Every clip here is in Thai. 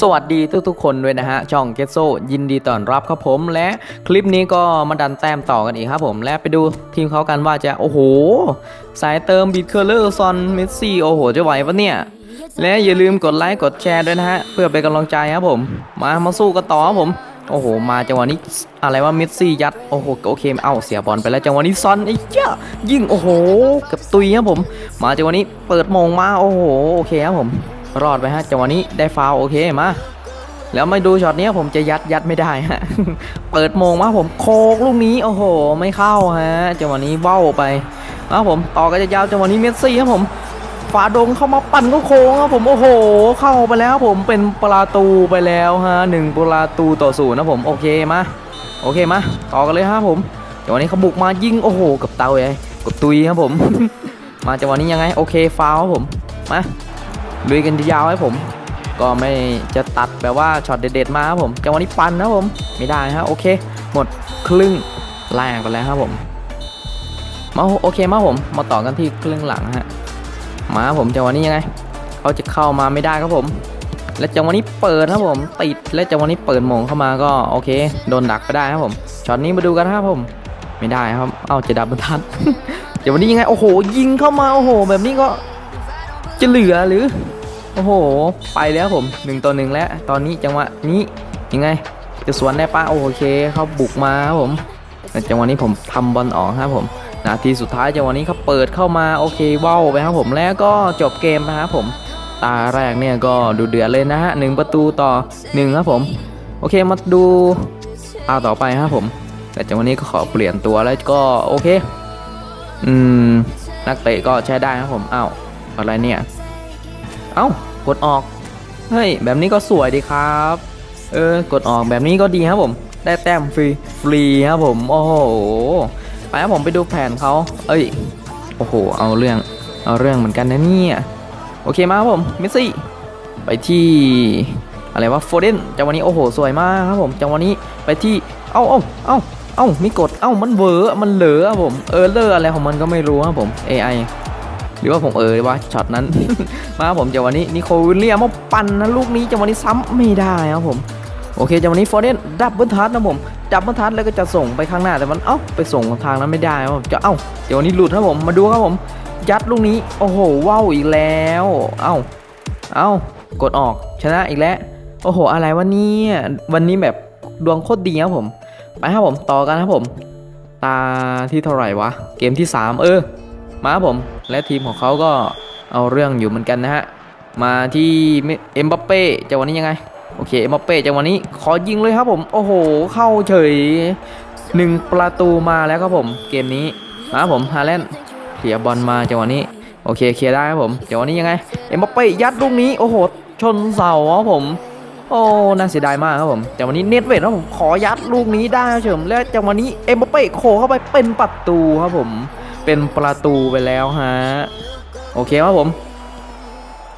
สวัสดีทุกๆคนด้วยนะฮะ ช่องเก t โซยินดีต้อนรับครับผม และคลิปนี้ก็มาดันแต้มต่อกันอีกครับผม และไปดูทีมเขากันว่าจะโอ้โห สายเติมบิดเคอร์เลอร์ซอนเมสซี่โอ้โห จะไหวปะเนี่ย และอย่าลืมกดไลค์กดแชร์ด้วยนะฮะ เพื่อเป็นกำลังใจครับผม มามาสู้กันต่อครับผม โอ้โห มาจังหวะนี้อะไรว่าเมสซี่ยัดโอ้โหโอเคเอ้าเสียบอลไปแล้วจังหวะนี้ซอนไอ้เจ้ายิงโอ้โหกับตุยครับผม มาจังหวะนี้เปิดโมงมาโอ้โหโอเคครับผม รอดไปฮะจังหวะนี้ได้ฟาวโอเคมาแล้วมาดูช็อตนี้ผมจะยัดยัดไม่ได้ฮะ เปิดโมงมาผมโคกลูกนี้โอ้โห ไม่เข้าฮะจังหวะนี้เว้าไปมาผมต่อกันยาวจังหวะนี้เมสซี่ครับผมฝาดงเข้ามาปั่นก็โค้งครับผมโอ้โห เข้าไปแล้วผมเป็นประตูไปแล้วฮะหนึ่งประตูต่อศูนย์นะผมโอเคมาโอเคมาต่อกันเลยครับผมจังหวะนี้เขาบุกมายิงโอ้โหกับเตาเลยกับตุยครับผม มาจังหวะนี้ยังไงโอเคฟาวครับผมมา ลุยกันยาวให้ผม ก็ไม่จะตัดแบบว่าช็อตเด็ดๆมาครับผมจังหวะนี้ปั่นนะผมไม่ได้ฮะโอเค หมดครึ่งแรกไปแล้วครับผมมาโอเคมาผม มาต่อกันที่ครึ่งหลังฮะมาครับผมจังหวะนี้ยังไงเขาจะเข้ามาไม่ได้ครับผม และจังหวะนี้เปิดครับผม ติดและจังหวะนี้เปิดโมงเข้ามาก็โอเคโดนดักไปได้ครับผมช็อตนี้มาดูกันครับผม ไม่ได้ครับ เอาจะดับบรรทัดจังหวะนี้ยังไงโอ้โห ยิงเข้ามาโอ้โห แบบนี้ก็จะเหลือหรือ โอ้โห ไปแล้วผมหนึ่งต่อหนึ่งแล้ว ตอนนี้จังหวะนี้ยังไง จะสวนได้ปะโอเคเขาบุกมาครับผมแต่จังหวะนี้ผมทำบอลออกครับผมนาทีสุดท้ายจังหวะนี้เขาเปิดเข้ามาโอเคเว้าวไปครับผมแล้วก็จบเกมนะครับผม ตาแรกเนี่ยก็ดูเดือดเลยนะฮะหนึ่งประตูต่อหนึ่งครับผม โอเคมาดูตาต่อไปครับผม แต่จังหวะนี้ก็ขอเปลี่ยนตัวแล้วก็โอเค อืมนักเตะก็ใช้ได้ครับผมอ้าวอะไรเนี่ย เอ้า กดออกเฮ้ยแบบนี้ก็สวยดีครับเออกดออกแบบนี้ก็ดีครับผม ได้แต้มฟรีฟรีครับผมโอ้โหไปครับผมไปดูแผนเขาเอ้ยโอ้โหเอาเรื่องเอาเรื่องเหมือนกันนะเนี่ยโอเคมาครับผมเมสซี่ไปที่อะไรวะโฟเดนจังหวะนี้โอ้โหสวยมากครับผมจังหวะนี้ไปที่เอ้าเอ้าเอ้าเอ้ามีกดเอ้ามันเวอร์มันเหลือครับผมเออเลอร์อะไรของมันก็ไม่รู้ครับผม AI หรือว่าผมเออว่าช็อตนั้น มาครับผมจังหวะนี้นิโคลวิลเลียมมาปั่นนะลูกนี้จังหวะนี้ซ้ำไม่ได้ครับผมโอเคจังหวะนี้ฟอร์เดนดับเบิลทัชนะผมดับเบิลทัชแล้วก็จะส่งไปข้างหน้าแต่มันเอ้าไปส่งทางนั้นไม่ได้ครับผมจะเอ้าเดี๋ยววันนี้หลุดครับผมมาดูครับผม ยัดลูกนี้โอ้โหว้าวอีกแล้ว เอ้าเอ้ากดออกชนะอีกแล้วโอ้โห อะไรวะเนี่ยวันนี้แบบดวงโคตรดีครับผม ไปครับผมต่อกันครับผม ตาที่เท่าไหร่วะ เกมที่ 3 เออ มาครับผม และทีมของเขาก็เอาเรื่องอยู่เหมือนกันนะฮะ มาที่เอ็มบัปเป้จะวันนี้ยังไง โอเคเอ็มบัปเป้จังหวะนี้ขอยิงเลยครับผม โอ้โห เข้าเฉยหนึ่งประตูมาแล้วครับผม เกมนี้มาผมฮาแลนด์เคลียบอลมาจังหวะนี้ โอเคเคลียร์ได้ครับผมจังหวะนี้ยังไง เอ็มบัปเป้ยัดลูกนี้โอ้โห ชนเสาครับผมโอ้น่าเสียดายมากครับผมจังหวะนี้เน็ตเวทครับผมขอยัดลูกนี้ได้ครับเฉิมและจังหวะนี้เอ็มบัปเป้โขเข้าไปเป็นประตูครับผม เป็นประตูไปแล้วฮะ โอเคครับผม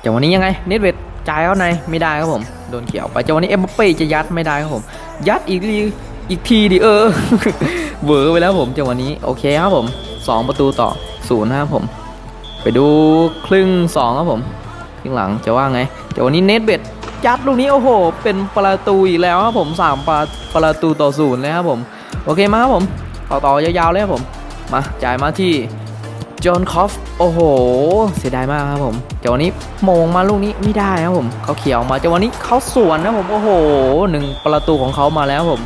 จังวะนี้ยังไงเน็ตเวทจ่ายเข้าในไม่ได้ครับผมโดนเกี่ยวไปจังวะนี้เอ็มบัปเป้จะยัดไม่ได้ครับผม ยัดอีกทีอีกทีดิเออเวอร์ไปแล้วผมจังวะนี้โอเคครับผมสองประตูต่อศูนย์นะครับผม ไปดูครึ่งสองครับผมครึ่งหลังจะว่าไงจังวะนี้เน็ตเวทยัดลูกนี้โอ้โห เป็นประตูอีกแล้วครับผมสามประประตูต่อศูนย์เลยครับผม โอเคมาครับผมต่อต่อยาวๆเลยครับผม มาจ่ายมาที่จอห์นคอฟ โอ้โห เสียดายมากครับผมจังหวะนี้โมงมาลูกนี้ไม่ได้ครับผม เขาเขียวมาจังหวะนี้เขาสวนนะผม โอ้โหหนึ่งประตูของเขามาแล้วผม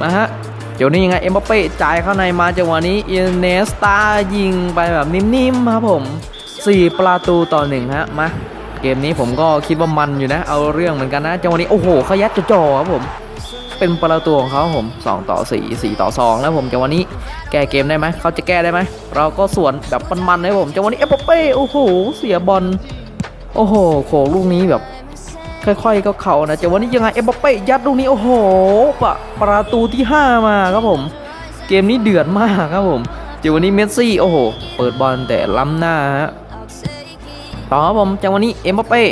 มาฮะเดี๋ยวนี้ยังไงเอ็มบัปเป้จ่ายเข้าในมาจังหวะนี้อินเนสตายิงไปแบบนิ่มๆครับผม 4 ประตูต่อหนึ่งฮะ มา เกมนี้ผมก็คิดว่ามันอยู่นะ เอาเรื่องเหมือนกันนะจังหวะนี้ โอ้โหเขายัดจ่อๆครับผม เป็นประตูของเขาผม 2 ต่อ 4 4 ต่อ 2 แล้วผมจังหวะนี้แก้เกมได้ไหมเขาจะแก้ได้ไหมเราก็สวนแบบมันๆให้ผมจังหวะนี้เอปเป้โอ้โหเสียบอลโอ้โหโขกลูกนี้แบบค่อยๆก็เข่านะจังหวะนี้ยังไงเอปเป้ยัดลูกนี้โอ้โหปะประตูที่ 5 มาครับผม เกมนี้เดือดมากครับผมจังหวะนี้เมสซี่โอ้โหเปิดบอลแต่ล้ำหน้าฮะต่อครับผมจังหวะนี้เอ็มบัปเป้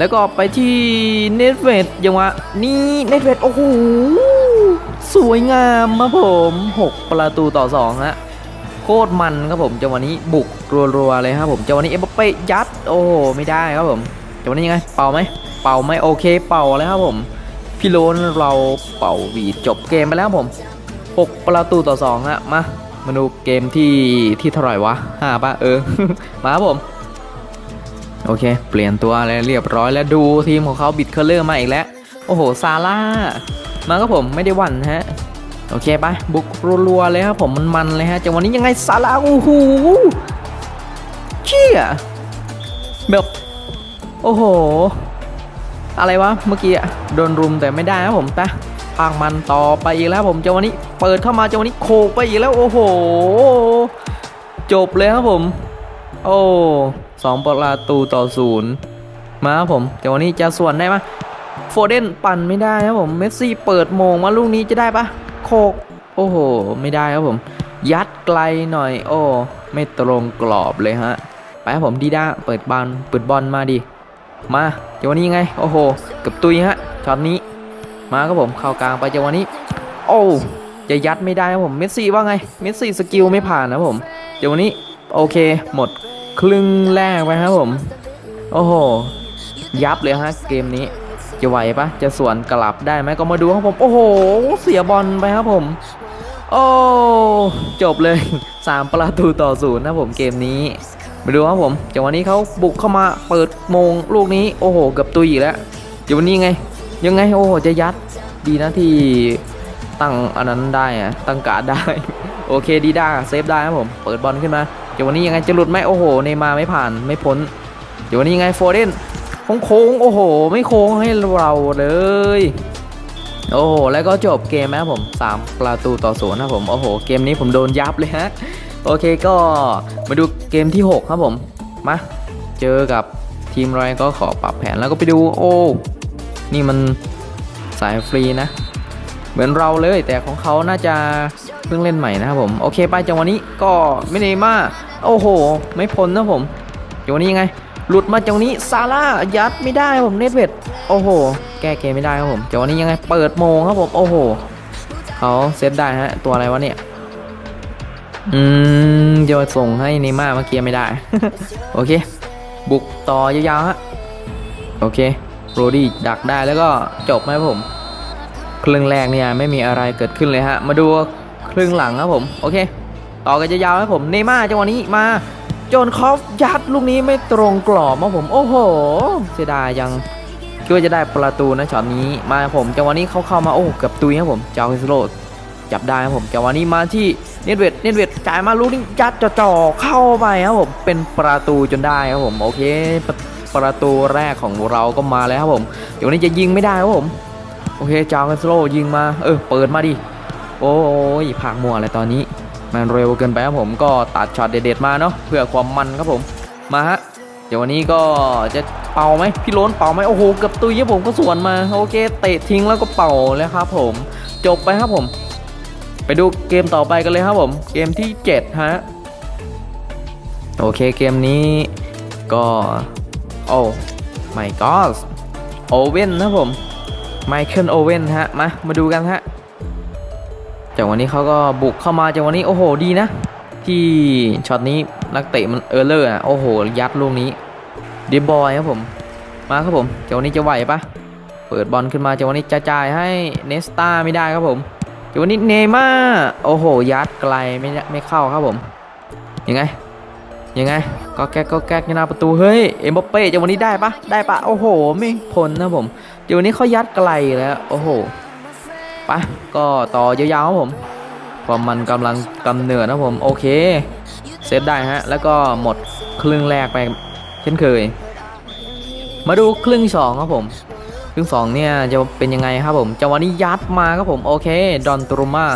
แล้วก็ไปที่เนทเวดยังวะนี่เนทเวดโอ้โหสวยงามครับผม 6 ประตูต่อ2ฮะโคตรมันครับผมจังหวะนี้บุกรัวๆเลยครับผมจังหวะนี้เอ็มบัปเป้ยัดโอ้ไม่ได้ครับผมจังหวะนี้ยังไงเป่าไหมเป่าไหมโอเคเป่าแล้วครับผมพี่โลนเราเป่าหวีจบเกมไปแล้วผมหกประตูต่อสองฮะมามาดูเกมที่ที่เท่าไหร่วะห้าปะเออ มาครับผม โอเค เปลี่ยนตัวอะไรเรียบร้อยแล้วดูทีมของเขาบิดเคอร์เลอร์มาอีกแล้ว โอ้โห ซาร่า มาครับผมไม่ได้วันฮะ โอเคไปบุกรัวๆเลยครับผมมันๆเลยฮะจังหวะนี้ยังไงซาร่าโอ้โหเชี่ยแบบโอ้โห อะไรวะเมื่อกี้อะโดนรุมแต่ไม่ได้ครับผมตะพางมันต่อไปอีกแล้วผมจังหวะนี้เปิดเข้ามาจังหวะนี้โคไปอีกแล้วโอ้โห จบเลยครับผม โอ้ สองประตูต่อศูนย์มาครับผมจังหวะนี้จะส่วนได้ไหมโฟเดนปั่นไม่ได้ครับผมเมสซี่เปิดโมงมาลูกนี้จะได้ปะโคกโอ้โห ไม่ได้ครับผม ยัดไกลหน่อย โอ้ไม่ตรงกรอบเลยฮะไปครับผมดีด้าเปิดบอลเปิดบอลมาดิมาจังหวะนี้ไงโอ้โหเกับตุยฮะช็อตนี้ มาครับผมเข้ากลางไปจังหวะนี้ โอ้จะยัดไม่ได้ครับผมเมสซี่ว่าไงเมสซี่สกิลไม่ผ่านนะผมจังหวะนี้โอเคหมด ครึ่งแรกไปครับผม โอ้โห ยับเลยฮะเกมนี้ จะไหวปะจะสวนกลับได้ไหมก็มาดูครับผม โอ้โห เสียบอลไปครับผม โอ้จบเลย 3 ประตูต่อศูนย์นะผมเกมนี้มาดูครับผมจังหวะนี้เขาบุกเข้ามาเปิดโมงลูกนี้โอ้โหเกือบตุยอีกแล้วจังหวะนี้ไง ยังไงโอ้โหจะยัดดีนะที่ตั้งอันนั้นได้อะตั้งกาดได้ โอเคดีด้าเซฟได้ครับผม เปิดบอลขึ้นมา ดี๋ยววันนี้ยังไงจะหลุดไหมโอ้โหเนมาไม่ผ่านไม่พ้น เดี๋ยววันนี้ยังไงโฟเดนโค้งๆโอ้โห ไม่โค้งให้เราเลยโอ้โห แล้วก็จบเกมนะผม 3 ประตูต่อศูนย์นะผม โอ้โห เกมนี้ผมโดนยับเลยฮะ โอเคก็มาดูเกมที่ 6 ครับผม มา เจอกับทีมไรก็ขอปรับแผนแล้วก็ไปดู โอ้ นี่มันสายฟรีนะ เหมือนเราเลยแต่ของเขาน่าจะเพิ่งเล่นใหม่นะครับผม โอเค ไปจังหวะนี้ก็ไม่เนมา โอ้โห ไม่พ้นนะผมจังหวะนี้ยังไง หลุดมาจังหวะนี้ซาร่ายัดไม่ได้ผมเนตเวดโอ้โห แก้เกมไม่ได้ครับผมจังหวะนี้ยังไงเปิดโมงครับผมโอ้โหเขาเซฟได้ฮะตัวอะไรวะเนี่ยอืมจะส่งให้เนม่าเมื่อกี้ไม่ได้ โอเค บุกต่อยาวๆฮะโอเคโรดี้ดักได้แล้วก็จบไหมผม ครึ่งแรกเนี่ยไม่มีอะไรเกิดขึ้นเลยฮะ มาดูครึ่งหลังครับผม โอเค ต่อกันยาวๆครับผมเนม่าจังหวะนี้มาโจนคอฟยัดลูกนี้ไม่ตรงกรอบครับผมโอ้โห เสียดายยังคิดว่าจะได้ประตูนะช็อตนี้มาผมจังหวะนี้เขาเข้ามาโอ้เกือบตุยครับผมเจ้าฮิสโรดจับได้ครับผมจังหวะนี้มาที่เนตเวดเนตเวดจ่ายมาลูกนี้ยัดจ่อเข้าไปครับผมเป็นประตูจนได้ครับผมโอเคประประตูแรกของเราก็มาแล้วครับผมเดี๋ยวนี้จะยิงไม่ได้ครับผมโอเคจาวกันสโลยิงมาเออเปิดมาดิโอ้ยผักมัวอะไรตอนนี้ มันเร็วเกินไปครับผมก็ตัดช็อตเด็ดๆมาเนาะเพื่อความมันครับผมมาฮะเดี๋ยววันนี้ก็จะเป่าไหมพี่ล้นเป่าไหมโอ้โหเกือบตุยครับผมก็สวนมาโอเคเตะทิ้งแล้วก็เป่าแล้วครับผมจบไปครับผม ไปดูเกมต่อไปกันเลยครับผม เกมที่ 7 ฮะ โอเคเกมนี้ก็โอ้ my god โอเว่นนะผมไมเคิลโอเว่นฮะ มา มาดูกันฮะ จากวันนี้เขาก็บุกเข้ามาจากวันนี้โอ้โหดีนะ ที่ช็อตนี้นักเตะมันเออร์เลอร์อะโอ้โหยัดลูกนี้เดบอยครับผมมาครับผมจากวันนี้จะไหวปะเปิดบอลขึ้นมาจากวันนี้จะจ่ายให้เนสตาไม่ได้ครับผมจากวันนี้เนย์ม่าโอ้โหยัดไกลไม่ไม่เข้าครับผมยังไงยังไงก็แก๊กก็แก๊กหน้าประตูเฮ้ยเอ็มบัปเป้จากวันนี้ได้ปะได้ปะโอ้โหไม่พ้นนะผมเดี๋ยวนี้เขายัดไกลแล้วโอ้โห ปะก็ต่อยาวๆครับผมความมันกำลังกำเนิดนะผมโอเคเซฟได้ฮะแล้วก็หมดครึ่งแรกไปเช่นเคย มาดูครึ่งสองครับผมครึ่งสองเนี่ยจะเป็นยังไงครับผมจังหวะนี้ยัดมาครับผมโอเคดอนตรูมา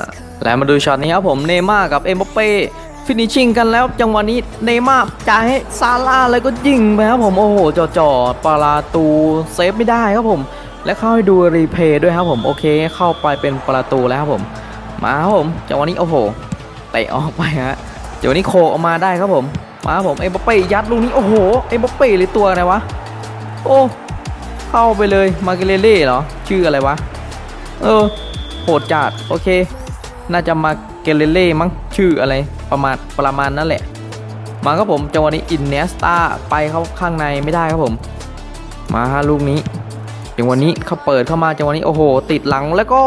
และมาดูช็อตนี้ครับผมเนม่ากับเอ็มบัปเป้ฟินิชชิ่งกันแล้วจังหวะนี้เนม่าจ่ายให้ซาร่าแล้วก็ยิงไปครับผมโอ้โหจ่อๆปาราตูเซฟไม่ได้ครับผม และเข้าให้ดูรีเพย์ด้วยครับผมโอเคเข้าไปเป็นประตูแล้วครับผม มาครับผมจังหวะนี้โอ้โหเตะออกไปฮะจังหวะนี้โคออกมาได้ครับผม มาครับผมเอ็มบัปเป้ยัดลูกนี้โอ้โหเอ็มบัปเป้หรือตัวอะไรวะโอ้เข้าไปเลยมาเกเลเล่เหรอชื่ออะไรวะเออโหดจัดโอเค น่าจะมาเกเลเล่มั้งชื่ออะไรประมาณประมาณนั้นแหละ มาครับผมจังหวะนี้อินเนสตาไปเข้าข้างในไม่ได้ครับผม มาฮะลูกนี้ จังหวะนี้เขาเปิดเข้ามาจังหวะนี้โอ้โห ติดหลังแล้วก็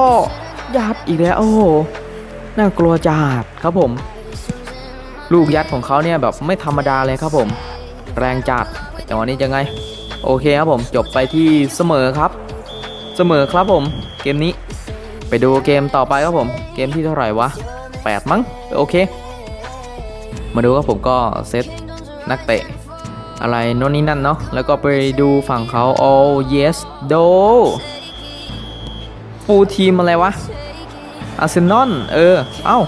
ยัดอีกแล้วโอ้โหน่ากลัวจัดครับผม ลูกยัดของเขาเนี่ยแบบไม่ธรรมดาเลยครับผม แรงจัดจังหวะนี้ยังไง โอเคครับผมจบไปที่เสมอครับ เสมอครับผม เกมนี้ ไปดูเกมต่อไปครับผม เกมที่เท่าไหร่วะ8มั้งโอเค มาดูครับผมก็เซตนักเตะ อะไรโน่นนี่นั่นเนาะแล้วก็ไปดูฝั่งเขา oh yes do ฟูทีมอะไรวะอาร์เซนอลเออ เอ้า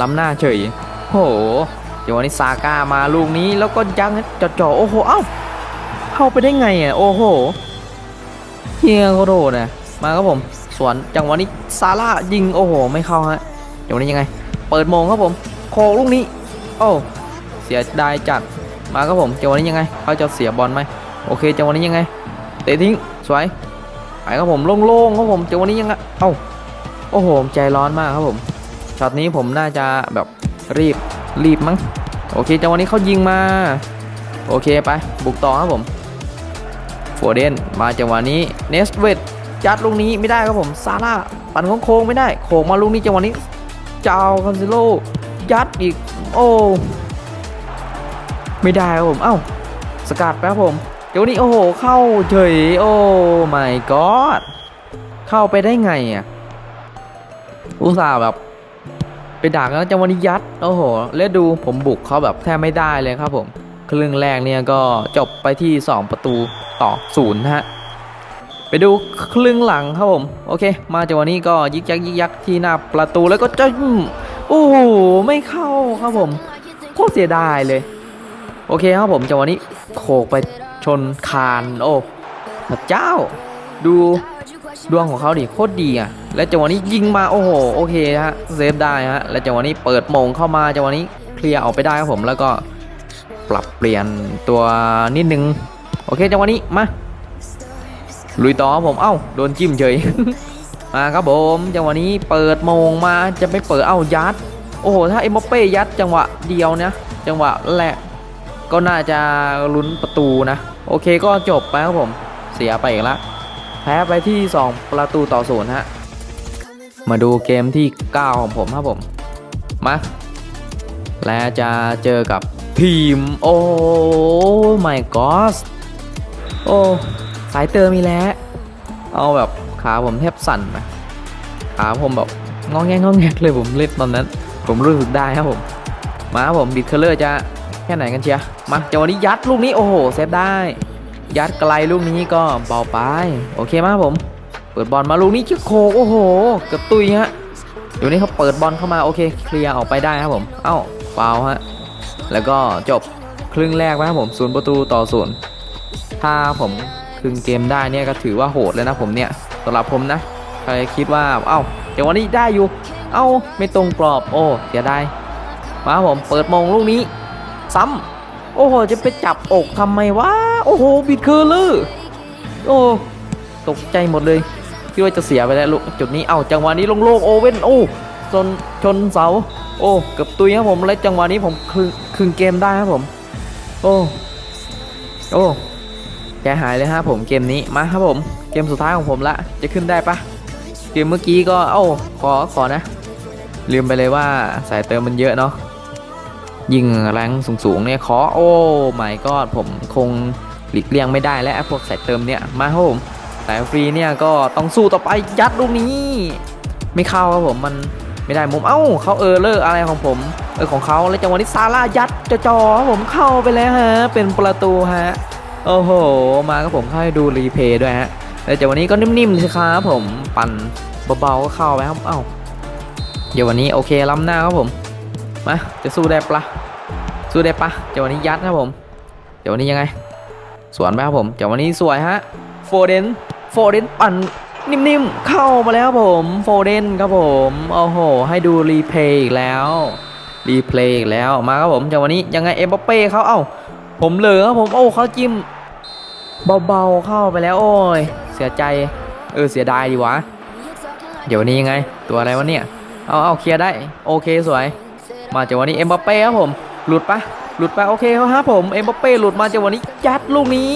ล้ำหน้าเฉยโหเดี๋ยววันนี้ซาก้ามาลูกนี้แล้วก็ยังจ่อๆโอ้โห เอ้า เข้าไปได้ไงอะ โอ้โหเฮียเขาโดนะมาครับผม สวนจังหวะนี้ซาร่ายิง โอ้โห ไม่เข้าฮะจังหวะนี้ยังไง เปิดมงครับผม โคลูกนี้ โอ้ เสียดายจัด มาครับผมจังหวะนี้ยังไงเขาจะเสียบอลไหมโอเคจังหวะนี้ยังไงเตะทิ้งสวยไปครับผมโล่งๆครับผมจังหวะนี้ยังไงเอ้าโอ้โหใจร้อนมากครับผมช็อตนี้ผมน่าจะแบบรีบรีบมั้งโอเคจังหวะนี้เขายิงมา โอเคไปบุกต่อครับผมโฟเดนมาจังหวะนี้เนสเวตยัดลูกนี้ไม่ได้ครับผมซาร่าปั่นโค้งไม่ได้โค้งมาลูกนี้จังหวะนี้เจ้าคอนซิโลยัดอีกโอ้ ไม่ได้ครับผม เอ้า สกัดไปครับผม เดี๋ยวนี้โอ้โห เข้าเฉย โอ้ my god เข้าไปได้ไงอะ อุตส่าห์แบบไปดักแล้วจังวะนี้ยัด โอ้โห แล้วดูผมบุกเขาแบบแทบไม่ได้เลยครับผม ครึ่งแรกเนี่ยก็จบไปที่ 2 ประตูต่อศูนย์นะฮะ ไปดูครึ่งหลังครับผม โอเค มาจังวะนี้ก็ยิกยักยิกยักที่หน้าประตูแล้วก็จะโอ้โห ไม่เข้าครับผมโคตรเสียดายเลย โอเคครับผมจังหวะนี้โขกไปชนคานโอ้พระเจ้า ดูดวงของเขาดิโคตรดีอะ และจังหวะนี้ยิงมาโอ้โหโอเคฮะเซฟได้ฮะและจังหวะนี้เปิดมงเข้ามาจังหวะนี้เคลียร์ออกไปได้ครับผมแล้วก็ปรับเปลี่ยนตัวนิดนึงโอเคจังหวะนี้มาลุยต่อครับผมเอ้าโดนจิ้มเฉยมาครับผมจังหวะนี้เปิดมงมาจะไม่เปิดเอ้ายัด โอ้โหถ้าเอ็มเป้ยัดจังหวะเดียวนะจังหวะแรก ก็น่าจะลุ้นประตูนะ โอเคก็จบไปครับผม เสียไปอีกแล้วแพ้ไปที่ 2 ประตูต่อศูนย์ฮะ มาดูเกมที่ 9 ของผมครับผม มา และจะเจอกับทีม โอ้ my god โอ้สายเติมมีแล้ว เอาแบบขาผมแทบสั่นนะขาผมแบบงอแงงอแงกเลยผมเล่นตอนนั้น ผมรู้สึกได้ครับผม มาครับผมบิดเคอร์เลอร์จะ แค่ไหนกันเชียมาจังหวะนี้ยัดลูกนี้โอ้โหเซฟได้ ยัดไกลลูกนี้ก็เบาไป โอเคมาครับผม เปิดบอลมาลูกนี้ชิโคกโอ้โหเกือบตุยฮะเดี๋ยวนี้เขาเปิดบอลเข้ามาโอเคเคลียร์ออกไปได้ครับผม เอ้าฟาฮะแล้วก็จบครึ่งแรกนะครับผมศูนย์ประตูต่อศูนย์ถ้าผมครึ่งเกมได้เนี่ยก็ถือว่าโหดเลยนะผมเนี่ยสำหรับผมนะใครคิดว่าเอ้าจังหวะนี้ได้อยู่ เอ้าไม่ตรงกรอบโอ้เสียดายมาผมเปิดมงลูกนี้ ซ้ำโอ้โห จะไปจับอกทำไมวะ โอ้โห บิดเคอร์เลอร์โอ้ ตกใจหมดเลย คิดว่าจะเสียไปแล้วลูก จุดนี้เอ้าจังหวะนี้ลงโล่งๆโอเว่น โอ้ชนชนเสา โอ้ เกือบตุยครับผม และจังหวะนี้ผมคืนคืนเกมได้ครับผม โอ้ โอ้ใจหายเลยฮะผมเกมนี้ มาครับผม เกมสุดท้ายของผมละ จะขึ้นได้ปะเกมเมื่อกี้ก็เอ้าขอ ขอนะ ลืมไปเลยว่าสายเติมมันเยอะเนาะ ยิงแรงสูงๆเนี่ยขอโอ้ไม่ก็ผมคงหลีกเลี่ยงไม่ได้และพวกสายเติมเนี่ยมาครับผมสายฟรีเนี่ยก็ต้องสู้ต่อไปยัดลูกนี้ ไม่เข้าครับผมมันไม่ได้มุมเอ้าเขาเออเลอร์อะไรของผมเออของเขาแล้วจังหวะนี้ซาร่ายัดจอๆครับผมเข้าไปแล้วฮะเป็นประตูฮะโอ้โหมาครับผมเข้าให้ดูรีเพย์ด้วยฮะแล้วจังหวะนี้ก็นิ่มๆสิครับผมปั่นเบาๆก็เข้าไปครับเอ้าเดี๋ยววันนี้โอเคล้ำหน้าครับผมมาจะสู้ได้ปะ สู้ได้ปะเดี๋ววันนี้ยัดครับผมเดี๋ววันนี้ยังไง สวนไปครับผมเดี๋ววันนี้สวยฮะโฟเดนโฟเดนปั่นนิ่มๆ เข้ามาแล้วผมโฟเดนครับผมโอ้โห ให้ดูรีเพย์อีกแล้วรีเพลย์อีกแล้วมาครับผมเดี๋ววันนี้ยังไงเอ็มบัปเป้เขาเอ้าผมเหลือครับผมโอ้เขาจิ้มเบาๆเข้าไปแล้วโอ้ยเสียใจเออเสียดายดีวะเดี๋ยววันนี้ยังไงตัวอะไรวะเนี่ยเอาเอาเคลียร์ได้โอเคสวย มาจากวันนี้เอ็มบัปเป้ครับผม หลุดปะหลุดไปโอเคครับผมเอ็มบัปเป้หลุดมาจากวันนี้ยัดลูกนี้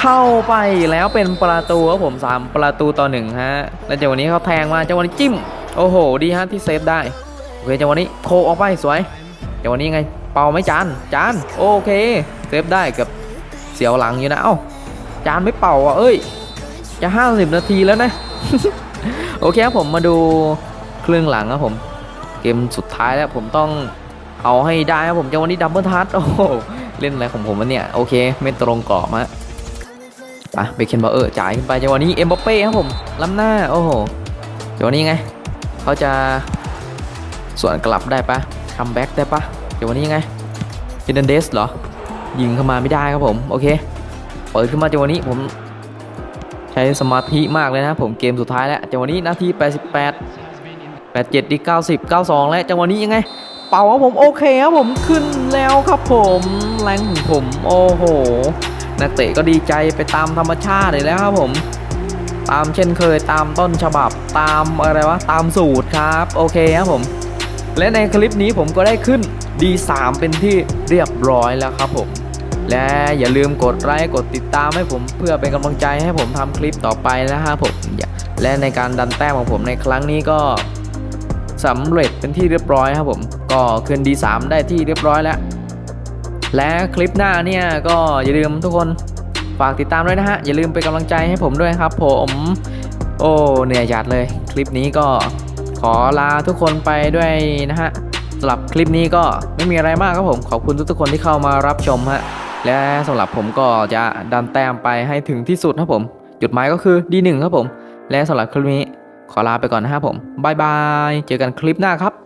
เข้าไปแล้วเป็นประตูครับผมสามประตูต่อหนึ่งฮะแล้วจังหวะนี้เขาแทงมาจังหวะนี้จิ้ม โอ้โห ดีฮะที่เซฟได้ โอเคจังหวะนี้โคออกไปสวยจังหวะนี้ไงเป่าไม่จานจานโอเคเซฟได้เกับเสียวหลังอยู่นะเอ้าจานไม่เป่าอะเอ้ยจะ 50 นาทีแล้วนะ โอเคครับผมมาดูครึ่งหลังครับผม เกมสุดท้ายแล้วผมต้อง เอาให้ได้ครับผมจังหวะนี้ดับเบิลทัชโอ้โหเล่นอะไรของผมวะเนี่ยโอเค ไม่ตรงกรอบฮะอะเบคเคนบอเออร์จ่ายขึ้นไปจังหวะนี้เอ็มบัปเป้ครับผมล้ำหน้าโอ้โหจังหวะนี้ไงเขาจะสวนกลับได้ปะคัมแบ็กได้ปะจังหวะนี้ไงฟินเดสเหรอยิงเข้ามาไม่ได้ครับผมโอเคเปิดขึ้นมาจังหวะนี้ผมใช้สมาธิมากเลยนะผมเกมสุดท้ายแล้วจังหวะนี้นาที 88 87ดี90 92 แล้วจังหวะนี้ยังไง ป่าครับผมโอเคครับผมขึ้นแล้วครับผมแรงของผมโอ้โหนักเตะก็ดีใจไปตามธรรมชาติเลยแล้วครับผมตามเช่นเคยตามต้นฉบับตามอะไรวะตามสูตรครับโอเคครับผม และในคลิปนี้ผมก็ได้ขึ้น D3 เป็นที่เรียบร้อยแล้วครับผม และอย่าลืมกดไลค์กดติดตามให้ผมเพื่อเป็นกำลังใจให้ผมทำคลิปต่อไปนะครับผมและในการดันแต้มของผมในครั้งนี้ก็ สำเร็จเป็นที่เรียบร้อยครับผมก็ขึ้น D3 ได้ที่เรียบร้อยแล้ว และคลิปหน้าเนี่ยก็อย่าลืมทุกคนฝากติดตามด้วยนะฮะ อย่าลืมเป็นกำลังใจให้ผมด้วยครับ ผม โอ้เหนื่อยจัดเลย คลิปนี้ก็ขอลาทุกคนไปด้วยนะฮะสำหรับคลิปนี้ก็ไม่มีอะไรมากครับผมขอบคุณทุกๆคนที่เข้ามารับชมฮะและสำหรับผมก็จะดันแต้มไปให้ถึงที่สุดครับผม จุดหมายก็คือ D1 ครับผม และสำหรับคลิปนี้ ขอลาไปก่อนนะครับผมบายบาย เจอกันคลิปหน้าครับ